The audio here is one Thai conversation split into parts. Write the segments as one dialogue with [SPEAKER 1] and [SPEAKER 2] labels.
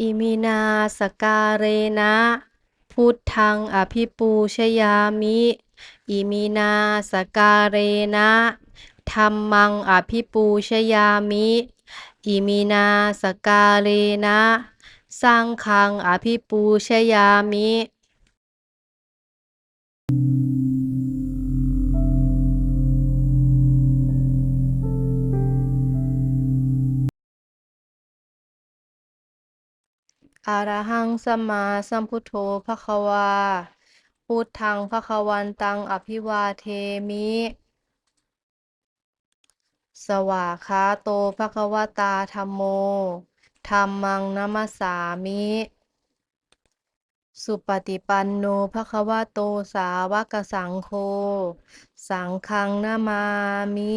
[SPEAKER 1] อิมินาสการเรนะ พุทธังอภิปูชยามิ อิมินาสการเรนะธรรมังอภิปูชยามิ อิมินาสการเรนะ สร้างคังอภิปูชยามิ อะระหังสัมมาสัมพุทโธภะคะวา พุทธังภะคะวันตังอภิวาเทมิ สวากขาโตภะคะวตาธัมโมธัมมังนัมสสามิ สุปฏิปันโนภะคะวะโตสาวกสังโฆ สังฆังนามามิ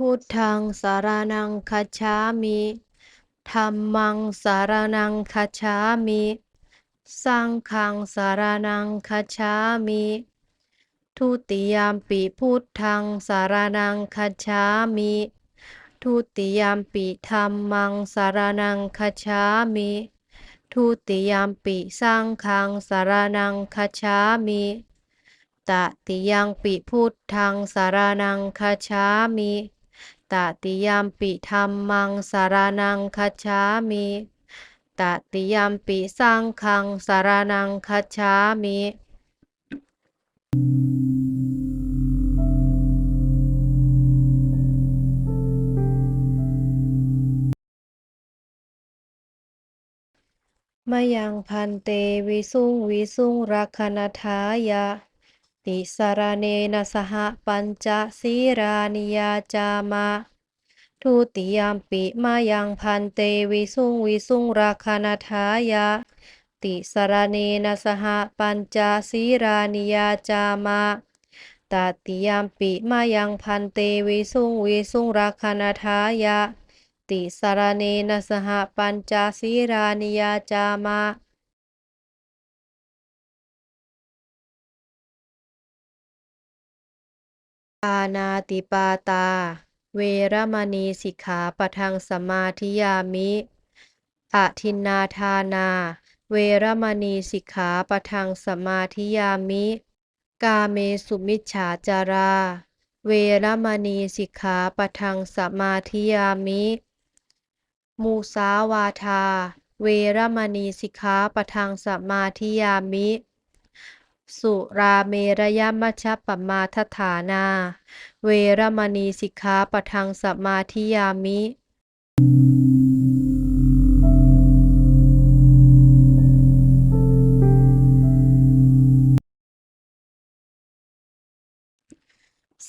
[SPEAKER 1] พุทธังสารนังคัจามิธัมมังสารนังคัจามิสังฆังสารนังคัจามิทุติยามปิพุทธังสารนังคัจามิทุติยามปิธัมมังสารนังคัจามิทุติยามปิสังฆังสารนังคัจามิตติยังปิพุทธังสารนังคัจามิ ตติยามปิธัมมังสารนังคัจฉามิตติยามปิสังฆังสารนังคัจฉามิมะยังพันเตวิสุงวิสุงรักขณทายะ ติสารเนนะสหปัญจศีรานิยาจามะ ทุติยามปิมายังพันเตวิสุงวิสุงรักขณทายะ ติสารเนนะสหปัญจศีรานิยาจามะตติยามปิมายังพันเตวิสุงวิสุงรักขณทายะ ติสารเนนะสหปัญจศีรานิยาจามะ ปานาติปาตา เวรมณีสิกขาปทังสมาธิยามิอะทินนาทานา เวรมณีสิกขาปทังสมาธิยามิ กาเมสุมิจฉาจารา เวรมณีสิกขาปทังสมาธิยามิ มูสาวาทา เวรมณีสิกขาปทังสมาธิยามิ สุราเมรยมัชฌปปมาทฐานา เวรมณีสิกขาปทังสมาธิยามิ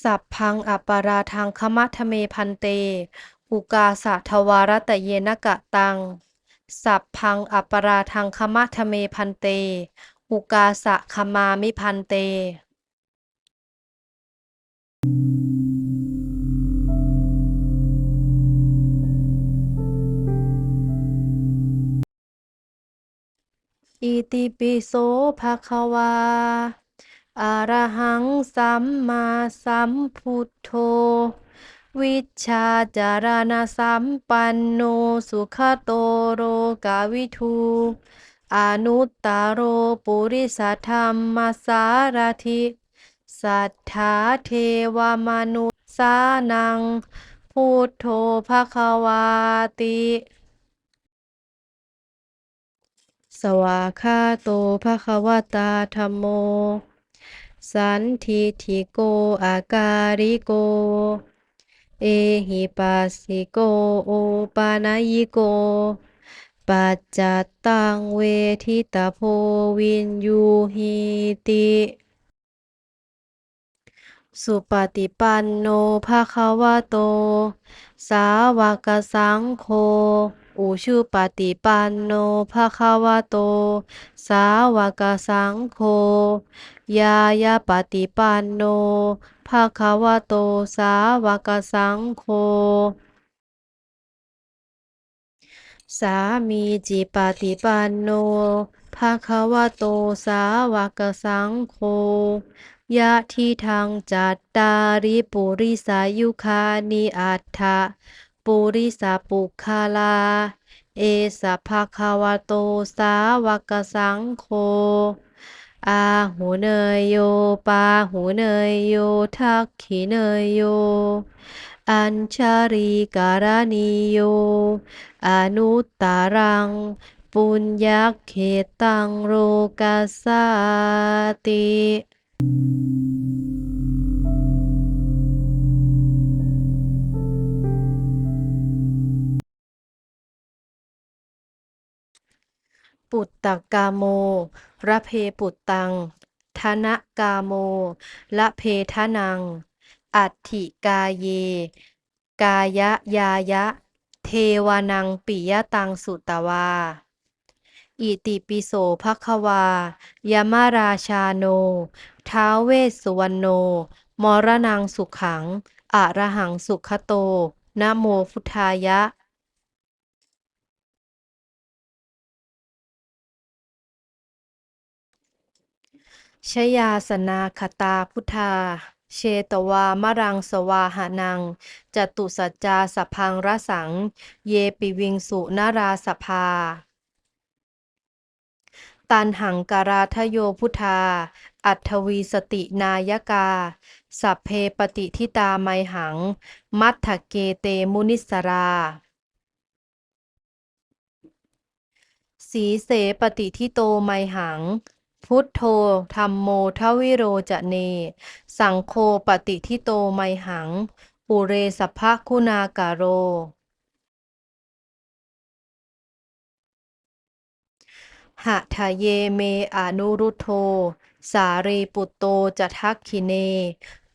[SPEAKER 1] สัพพังอัปปาราทังคมัทเมพันเต อุกาสะทวารตะเยนกะตัง สัพพังอัปปาราทังคมัทเมพันเต อุกาสะขมามิพันเต อิติปิโสภะคะวาอะระหังสัมมาสัมพุทโธ วิชชาจารณสัมปันโนสุขโตโรกาวิทู อนุตตโรปุริสธรรมสารถิสัทธาเทวมนุสานัง พุทโธภะควาติ สวากขาโตภะคะวตาธัมโม สันทิฏฐิโกอาการิโก เอหิปัสสิโกโอปานายโก ปัจจตังเวทิตาโพวินยูหิติ สุปฏิปันโนภะคะวะโต สาวกสังโฆอุชุปฏิปันโนภะคะวะโต สาวกสังโฆ ยายาปฏิปันโนภะคะวะโต สาวกสังโฆ สามีจิปฏิปันโนภะคะวะโตสาวกสังโฆยะทิทังจัตตาริปุริสายุคานิอัตถะปุริสาปุคาลา เอสะภะคะวะโตสาวกสังโฆอาหูเนยโยปาหูเนยโยทักขิเนยโย อัญชาริการณิโย อนุตตรัง ปุญญเขตังโรกัสสติ ปุตตกาโมระเพปุตตัง ธนกาโมละเพทนัง อัตถิกาเย กายะยายะ เทวานังปิยตังสุตวา อิติปิโสภควายามาราชาโน ท้าเวสสุวรรณโน มรณังสุขังอะระหังสุขโตนะโมพุทธายะชยาสนาคตาพุทธา เชตวามรังสวาหานังจตุสัจจาสพังรสัง เยปิวิงสุนาราสภา ตันหังการาทโยพุทธา อัตวีสตินายกา สัพเพปฏิทิตาไมหัง มัทธเกเตมุนิสราสีเสปฏิทิโตไมหัง พุทโธธรรมโมทวิโรจะเน สังโฆปฏิทิโตไมหัง ปุเรสภะคุณากาโร หะทะเยเมอนุรุโธสารีปุตโตจะทักขิเน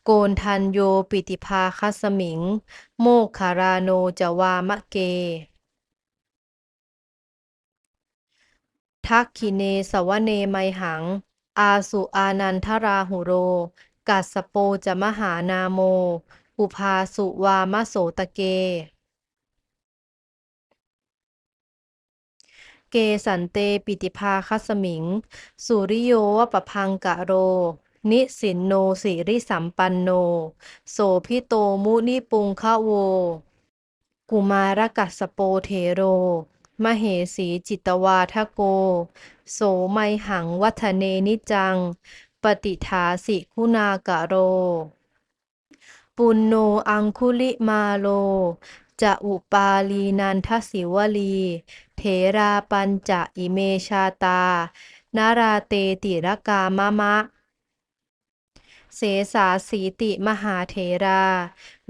[SPEAKER 1] โกนทันโยปิติภาคัสมิง โมคคาราโนจะวามะเก ทักขิเนสวเนไมหัง อาสุอานันทราหุโร กัสโปจะมหานาโม อุภาสุวามโสตะเก เกสันเตปิติภาคัสมิง สุริโยวปพังกะโร นิสินโนสิริสัมปันโน โสพิโตมุนิปุงคะโว กุมารกัสโปเทโร มเหสีจิตวาทโก โสไมหังวัฒเนนิจัง ปฏิทาสิคุณากะโร ปุณโนอังคุลิมาโล จะอุปาลีนันทสิวลี เถราปัญจะอิเมชาตา นาราเตติรกามะมะเสสาสีติมหาเถรา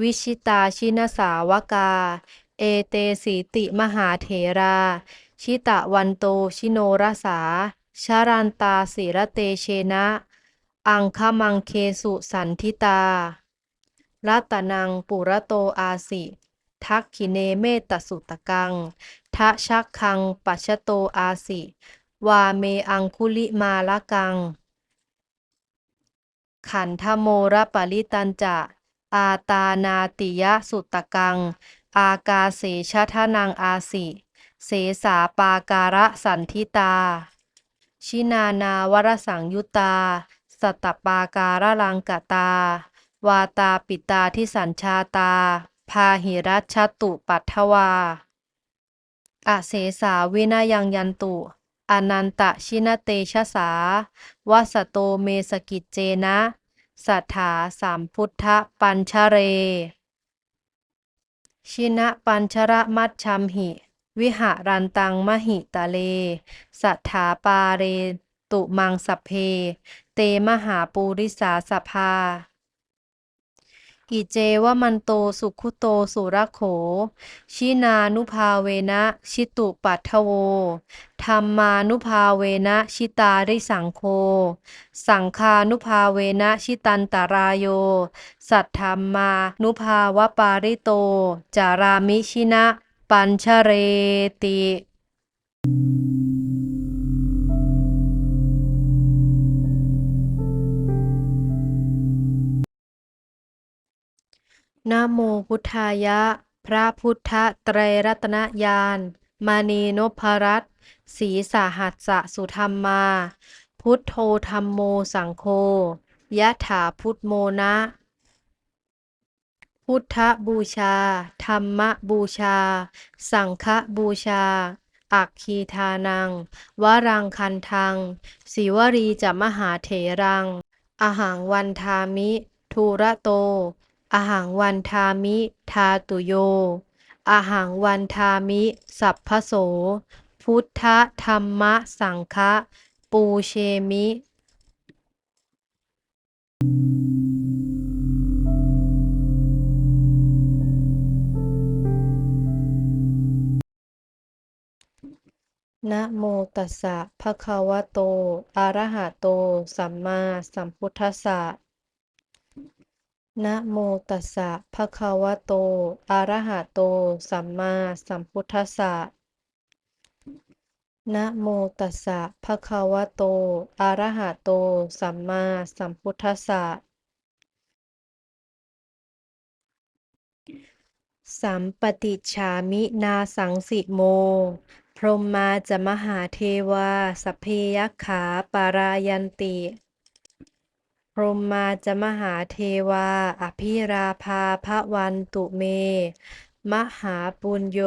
[SPEAKER 1] วิชิตาชินสาวกา เอเตสีติมหาเถรา ชิตะวันโตชิโนรสา ชารันตาสีระเตเชนะ อังคมังเคสุสันทิตา รัตนังปุระโตอาสิ ทักขิเนเมตสุตกัง ทะชักคังปัชชโตอาสิ วาเมอังคุลิมาละกัง ขันธโมระปริตันจะ อาตานาติยะสุตกัง อากาเสชทนังอาสิ เสสาปาการะสันทิตา ชินานาวรสังยุตาสตตปาการะลังกตา วาตาปิตาที่สัญชาตา พาหิรัชตุปัทถวาอเสสาวินายังยันตุอนันตชินเตชะสาวัสโตเมสกิจเจนะ สัทธาสามพุทธปัญชเร ชินะปัญชระมัชชัมหิ วิหารันตังมหิตะเล สัทธาปาเร ตุมังสัพเพ เตมหาปูริสาสภา อิเจวมันโตสุขุโตสุรโข ชินานุภาเวนะชิตุปัทโว ธรรมานุภาเวนะชิตาริสังโฆสังคานุภาเวนะชิตันตรายโย สัทธรรมานุภาวปาริโต จารามิชินะ ปัญชเรติ นะโมพุทธายะ พระพุทธไตรรัตนญาณมณีนพรัตน์ศรีสาหัสสะสุธรรมมา พุทโธธรรมโมสังโฆยะถาพุทโมนะ พุทธบูชา ธรรมบูชา สังฆบูชา อักคีทานัง วรังคันทังศิวรีจะมหาเถรัง อหังวันทามิ ทูระโต อหังวันทามิ ทาตุโย อหังวันทามิ สัพพโส พุทธธรรมะสังฆะปูเชมิ นะโมตัสสะภะคะวะโต อะระหะโต สัมมาสัมพุทธัสสะ นะโมตัสสะภะคะวะโต อะระหะโต สัมมาสัมพุทธัสสะ นะโมตัสสะภะคะวะโต อะระหะโต สัมมาสัมพุทธัสสะ สัมปติฉามินาสังสิโม พรหมาจะมหาเทวา สัพเพยัคขาปารายันติ พรหมาจะมหาเทวา อภิราภาพระวันตุเม มหาปุญโย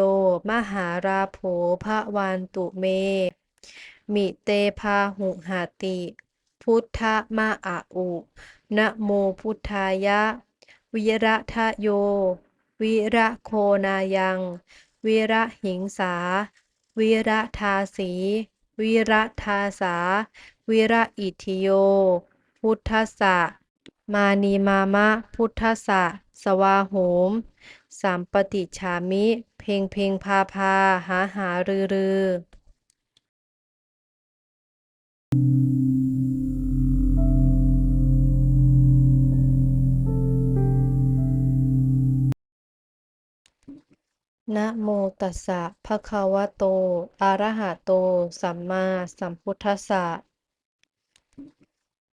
[SPEAKER 1] มหาราโภพระวันตุเม มิเตพาหุหาติ พุทธมะอะอุนะโมพุทธายะ วิระทะโย วิระโคนายัง วิระหิงสา วิระทาสี วิระทาสา วิระอิทิโย พุทธสะมานีมามะ พุทธสะสวาโหมสัมปติฉามิ เพ่งเพ่งพาพา หาหารือรือนะโมตัสสะภะคะวะโต อะระหะโต สัมมาสัมพุทธัสสะ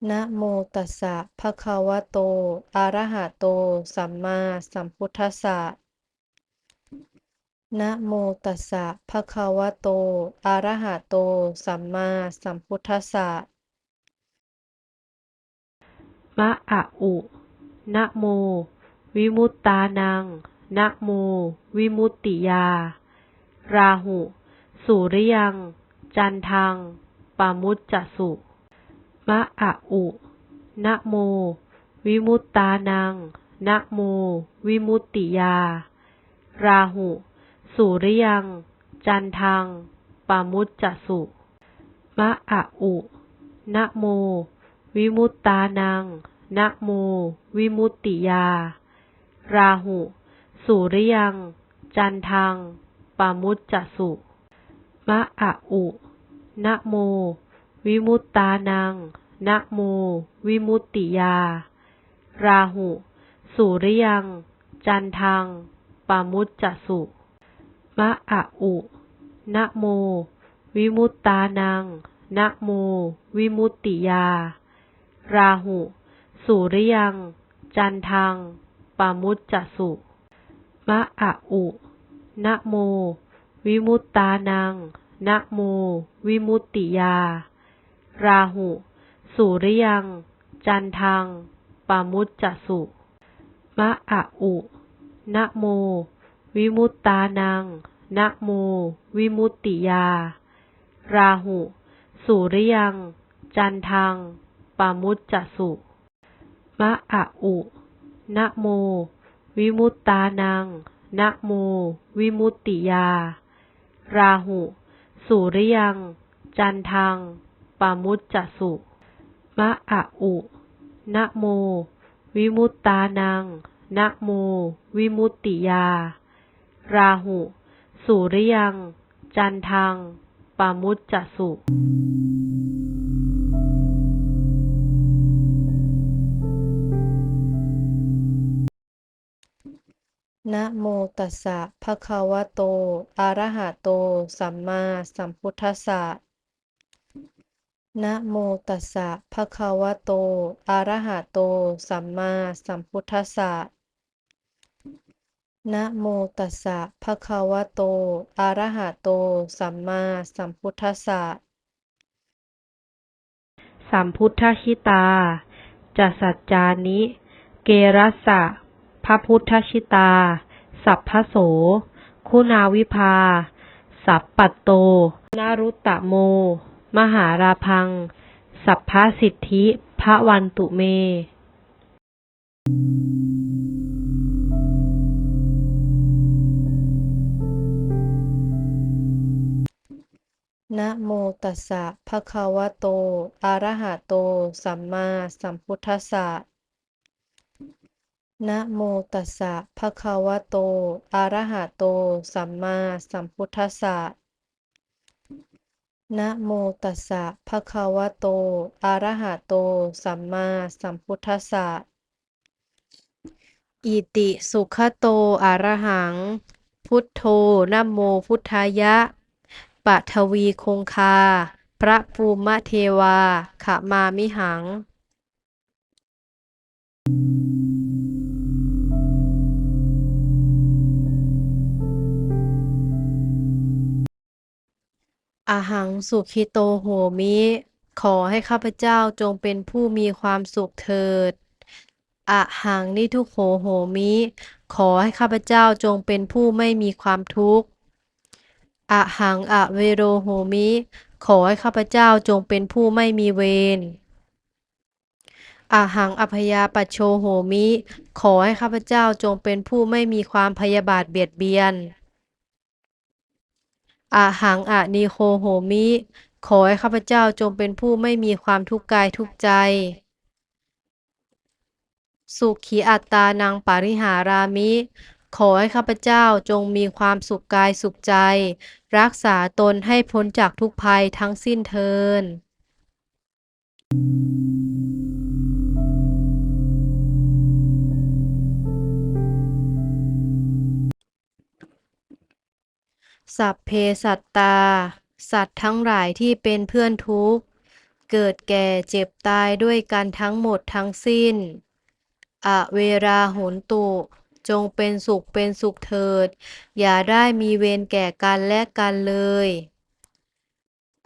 [SPEAKER 1] นะโมตัสสะภะคะวะโต อะระหะโต สัมมาสัมพุทธัสสะ นะโมตัสสะภะคะวะโต อะระหะโต สัมมาสัมพุทธัสสะ
[SPEAKER 2] มะอะอุ นะโม วิมุตตานัง นะโม วิมุตติยา ราหุ สุริยัง จันทังปามุจจสุ มะอะอุ นะโม วิมุตตานัง นะโม วิมุตติยา ราหุ สุริยัง จันทังปามุจจสุ มะอะอุ นะโม วิมุตตานัง นะโม วิมุตติยา ราหุ สุริยัง จันทังปามุจจสุ มะอะอุ นะโมวิมุตตานัง นะโม วิมุตติยา ราหุ สุริยัง จันทัง ปามุจจสุ มะอะอุนะโม วิมุตตานังนะโม วิมุตติยา ราหุ สุริยัง จันทัง ปามุจจสุ มะอะอุนะโม วิมุตตานังนะโม วิมุตติยา ราหุ สุริยัง จันทัง ปามุจจสุ มะอะอุนะโม วิมุตตานังนะโม วิมุตติยา ราหุ สุริยัง จันทัง ปามุจจสุ มะอะอุนะโม วิมุตตานังนะโม วิมุตติยา ราหุ สุริยัง จันทัง ปามุจจสุ มะอะอุ นะโม วิมุตตานัง นะโม วิมุตติยา ราหุ สุริยัง จันทังปามุจจสุ
[SPEAKER 1] นะโมตัสสะภะคะวะโต อะระหะโต สัมมาสัมพุทธัสสะ นะโมตัสสะภะคะวะโต อะระหะโต สัมมาสัมพุทธัสสะ นะโมตัสสะภะคะวะโต อะระหะโต สัมมาสัมพุทธัสสะ
[SPEAKER 2] สัมพุทธชิตาจัสสัจจานิ เกรัสสะพระพุทธชิตา สัพพโส คุณาวิภา สัพปัตโต นารุตตะโม มหาราพัง สัพพสิทธิพระวันตุเม
[SPEAKER 1] นะโมตัสสะภะคะวะโต อะระหะโต สัมมาสัมพุทธัสสะนะโมตัสสะภะคะวะโต อะระหะโต สัมมาสัมพุทธัสสะ นะโมตัสสะภะคะวะโต อะระหะโต สัมมาสัมพุทธัสสะ อิติสุขโต อะระหัง พุทโธนะโมพุทธายะปะทวีคงคา พระภูมิเทวาขมามิหัง อาหังสุขิโตโหมิ ขอให้ข้าพเจ้าจงเป็นผู้มีความสุขเถิดอะหังนิทุโขโหมิ ขอให้ข้าพเจ้าจงเป็นผู้ไม่มีความทุกข์อะหังอะเวโรโหมิ ขอให้ข้าพเจ้าจงเป็นผู้ไม่มีเวรอะหังอภยาปัชโชโหมิ ขอให้ข้าพเจ้าจงเป็นผู้ไม่มีความพยาบาทเบียดเบียน อะหังอะนีโคโหมิ ขอให้ข้าพเจ้าจงเป็นผู้ไม่มีความทุกข์กายทุกข์ใจ สุขีอัตตานังปาริหารามิ ขอให้ข้าพเจ้าจงมีความสุขกายสุขใจ รักษาตนให้พ้นจากทุกภัยทั้งสิ้นเทิน สัพเพสัตตา สัตว์ทั้งหลายที่เป็นเพื่อนทุกข์ เกิดแก่เจ็บตายด้วยกันทั้งหมดทั้งสิ้น อเวราโหนตุ จงเป็นสุขเป็นสุขเถิด อย่าได้มีเวรแก่กันและกันเลย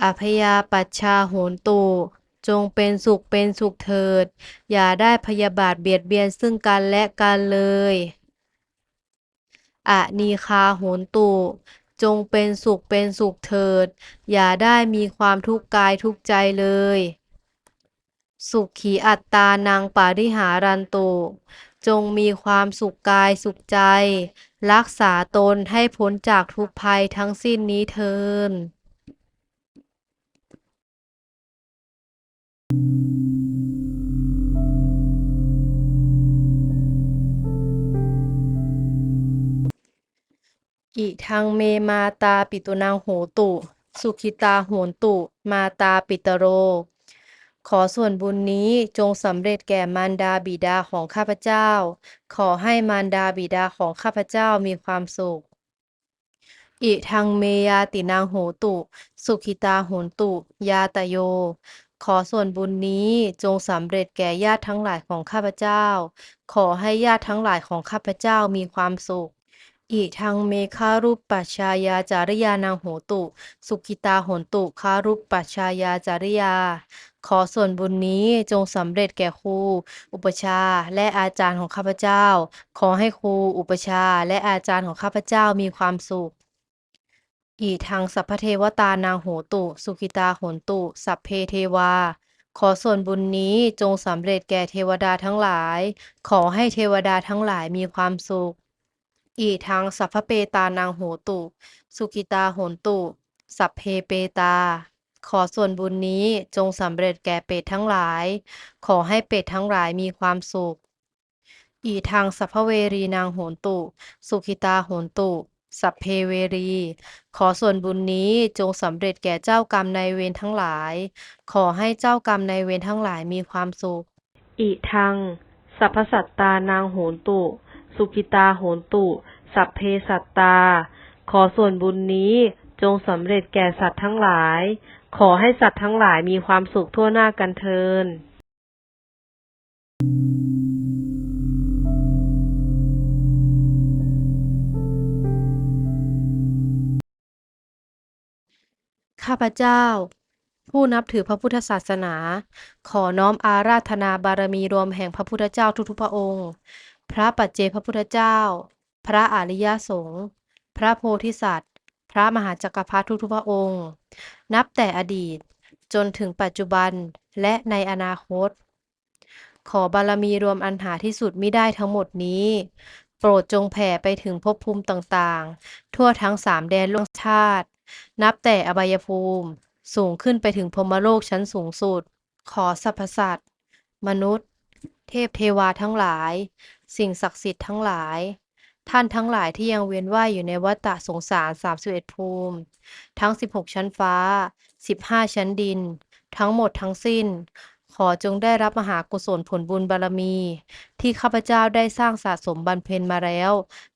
[SPEAKER 1] อพยาปัชชาโหนตุ จงเป็นสุขเป็นสุขเถิด อย่าได้พยาบาทเบียดเบียนซึ่งกันและกันเลยอนีคาโหนตุ จงเป็นสุขเป็นสุขเถิด อย่าได้มีความทุกข์กายทุกข์ใจเลย สุขขีอัตตานังปาริหารันตุ จงมีความสุขกายสุขใจ รักษาตนให้พ้นจากทุกภัยทั้งสิ้นนี้เทิน อิทังเมมาตาปิตุนังโหตุ สุขิตาโหนตุ มาตาปิตโร ขอส่วนบุญนี้จงสำเร็จแก่มารดาบิดาของข้าพเจ้า ขอให้มารดาบิดาของข้าพเจ้ามีความสุข อิทังเมยาตินางโหตุ สุขิตาโหนตุ ยาตโย ขอส่วนบุญนี้จงสำเร็จแก่ญาติทั้งหลายของข้าพเจ้า ขอให้ญาติทั้งหลายของข้าพเจ้ามีความสุข อิทังเมฆารุปปัชชายาจาริยานางโหตุ สุขิตาโหนตุคารุปปัชชายาจาริยา ขอส่วนบุญนี้จงสำเร็จแก่ครู อุปชาและอาจารย์ของข้าพเจ้า ขอให้ครูอุปชาและอาจารย์ของข้าพเจ้ามีความสุขอีทังสัพพเทวตานางโหตุ สุขิตาโหนตุ สัพเพเทวาขอส่วนบุญนี้จงสำเร็จแก่เทวดาทั้งหลาย ขอให้เทวดาทั้งหลายมีความสุข อีทังสัพพเปตานางโหตุ สุกิตาโหนตุ สัพเพเปตา ขอส่วนบุญนี้จงสำเร็จแก่เป็ดทั้งหลาย ขอให้เป็ดทั้งหลายมีความสุข อีทางสัพพเวรีนางโหนตุ สุขิตาโหนตุ สัพเพเวรี ขอส่วนบุญนี้จงสำเร็จแก่เจ้ากรรมนายเวรทั้งหลาย ขอให้เจ้ากรรมนายเวรทั้งหลายมีความสุข
[SPEAKER 2] อิทังสัพพสัตตานางโหนตุ สุกิตาโหนตุ สัพเพสัตตา ขอส่วนบุญนี้จงสำเร็จแก่สัตว์ทั้งหลาย ขอให้สัตว์ทั้งหลายมีความสุขทั่วหน้ากันเทิน
[SPEAKER 1] ข้าพเจ้า ผู้นับถือพระพุทธศาสนา ขอน้อมอาราธนาบารมีรวมแห่งพระพุทธเจ้าทุกๆพระองค์ พระปัจเจพระพุทธเจ้า พระอริยสงฆ์พระโพธิสัตว์ พระมหาจักรพรรดิทุกพระองค์ นับแต่อดีตจนถึงปัจจุบันและในอนาคต ขอบารมีรวมอันหาที่สุดมิได้ทั้งหมดนี้ โปรดจงแผ่ไปถึงภพภูมิต่างๆ ทั่วทั้งสามแดนโลกชาติ นับแต่อบายภูมิสูงขึ้นไปถึงพรมโลกชั้นสูงสุด ขอสรรพสัตว์ มนุษย์ เทพเทวาทั้งหลาย สิ่งศักดิ์สิทธิ์ทั้งหลาย ท่านทั้งหลายที่ยังเวียนว่ายอยู่ในวัฏฏะสงสาร31ภูมิ ทั้ง 16 ชั้นฟ้า 15 ชั้นดิน ทั้งหมดทั้งสิ้น ขอจงได้รับมหากุศลผลบุญบารมี ที่ข้าพเจ้าได้สร้างสะสมบำเพ็ญมาแล้ว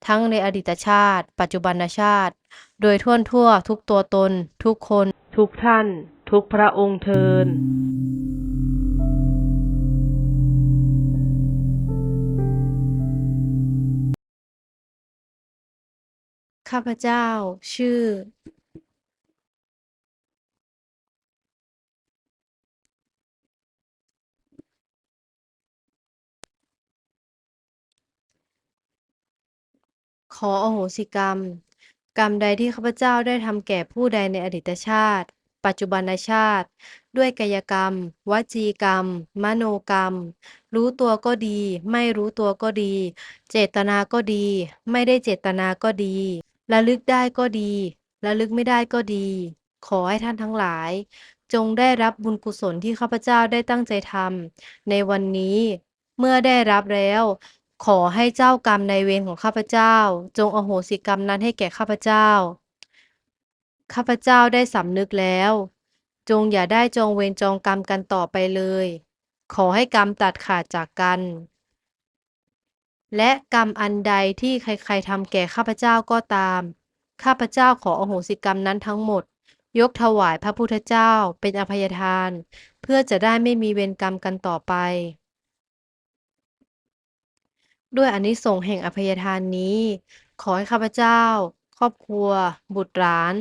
[SPEAKER 1] ทั้งในอดีตชาติ ปัจจุบันชาติ โดยทั่วทั่วทุกตัวตน ทุกคน
[SPEAKER 2] ทุกท่าน ทุกพระองค์เทิน
[SPEAKER 1] ข้าพเจ้า ชื่อ ขออโหสิกรรม กรรมใดที่ข้าพเจ้าได้ทำแก่ผู้ใดในอดีตชาติ ปัจจุบันชาติ ด้วยกายกรรม วจีกรรม มโนกรรม รู้ตัวก็ดี ไม่รู้ตัวก็ดี เจตนาก็ดี ไม่ได้เจตนาก็ดี ระลึกได้ก็ดีระลึกไม่ได้ก็ดี ขอให้ท่านทั้งหลาย จงได้รับบุญกุศลที่ข้าพเจ้าได้ตั้งใจทำในวันนี้ เมื่อได้รับแล้ว ขอให้เจ้ากรรมในเวรของข้าพเจ้า จงอโหสิกรรมนั้นให้แก่ข้าพเจ้า ข้าพเจ้าได้สำนึกแล้ว จงอย่าได้จองเวรจองกรรมกันต่อไปเลย ขอให้กรรมตัดขาดจากกัน และกรรมอันใดที่ใครๆทำแก่ข้าพเจ้าก็ตาม ข้าพเจ้าขออโหสิกรรมนั้นทั้งหมด ยกถวายพระพุทธเจ้าเป็นอภัยทาน เพื่อจะได้ไม่มีเวรกรรมกันต่อไป ด้วยอานิสงส์แห่งอภัยทานนี้ ขอให้ข้าพเจ้า ครอบครัว บุตรหลาน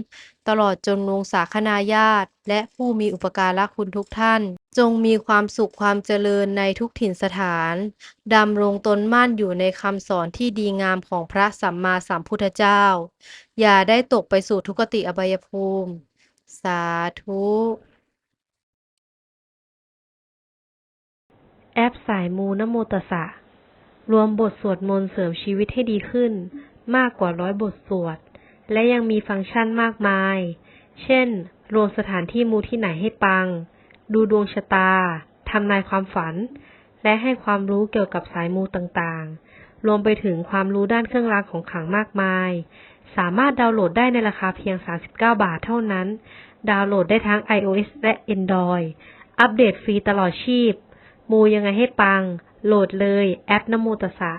[SPEAKER 1] ตลอดจนวงศาคณาญาติ และผู้มีอุปการะคุณทุกท่าน จงมีความสุขความเจริญในทุกถิ่นสถาน ดำรงตนมั่นอยู่ในคำสอนที่ดีงามของพระสัมมาสัมพุทธเจ้า อย่าได้ตกไปสู่ทุกติอบายภูมิ สาธุ
[SPEAKER 2] แอปสายมูนโมตสะ รวมบทสวดมนต์เสริมชีวิตให้ดีขึ้น มากกว่าร้อยบทสวด และยังมีฟังก์ชันมากมาย เช่น รวมสถานที่มูที่ไหนให้ปัง ดูดวงชะตา ทำนายความฝัน และให้ความรู้เกี่ยวกับสายมูต่างๆ รวมไปถึงความรู้ด้านเครื่องรางของขลังมากมาย สามารถดาวน์โหลดได้ในราคาเพียง 39 บาทเท่านั้น ดาวน์โหลดได้ทั้ง iOS และ Android อัปเดตฟรีตลอดชีพ มูยังไงให้ปัง โหลดเลย แอปนโมตสสะ